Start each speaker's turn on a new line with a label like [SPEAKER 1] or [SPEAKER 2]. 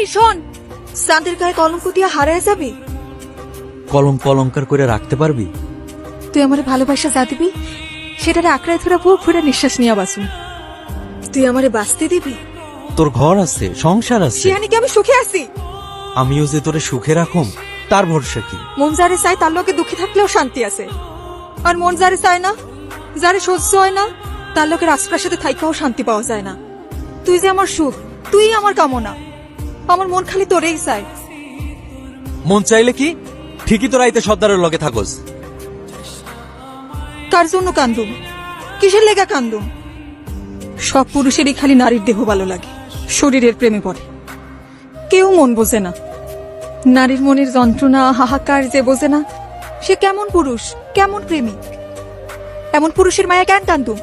[SPEAKER 1] এই শোন। গায়ে কলঙ্ক দিয়ে হারায় যাবি?
[SPEAKER 2] কলঙ্ক অলঙ্কার করে রাখতে পারবি?
[SPEAKER 1] তুই আমার ভালোবাসা যা দিবি সেটারে আঁকড়ায় ধরে বুক ফুরে নিঃশ্বাস নিয়ে বাসুন তুই আমারে বাঁচতে দিবি?
[SPEAKER 2] তোর ঘর আছে সংসার আছে।
[SPEAKER 1] শিয়ানি কি আমি সুখে আছি?
[SPEAKER 2] আমিও যে তোরে সুখে রাখুম তার ভরসা কি?
[SPEAKER 1] মন যারে চাই তার লোকে দুঃখী থাকলেও শান্তি আছে। আর মন যারে চায় না যারে সহ্য হয় না তার লোকের রাজপ্রাসাদে থাইকাও শান্তি পাওয়া যায় না। তুই যে আমার সুখ তুই আমার কামনা। আমার মন খালি তোরেই চায়
[SPEAKER 2] মন চাইলে কি? ঠিকই তোরা আইতে সর্দারের লগে থাকোস।
[SPEAKER 1] কার জন্য কান্দুম? কিসের লেগা কান্দুম? সব পুরুষেরই খালি নারীর দেহ ভালো লাগে শরীরের প্রেমে পড়ে। কেউ মন বোঝে না। নারীর মনের যন্ত্রণা হাহাকার যে বোঝে না সে কেমন পুরুষ কেমন প্রেমিক? এমন পুরুষের মায়া কেন কান্দুম?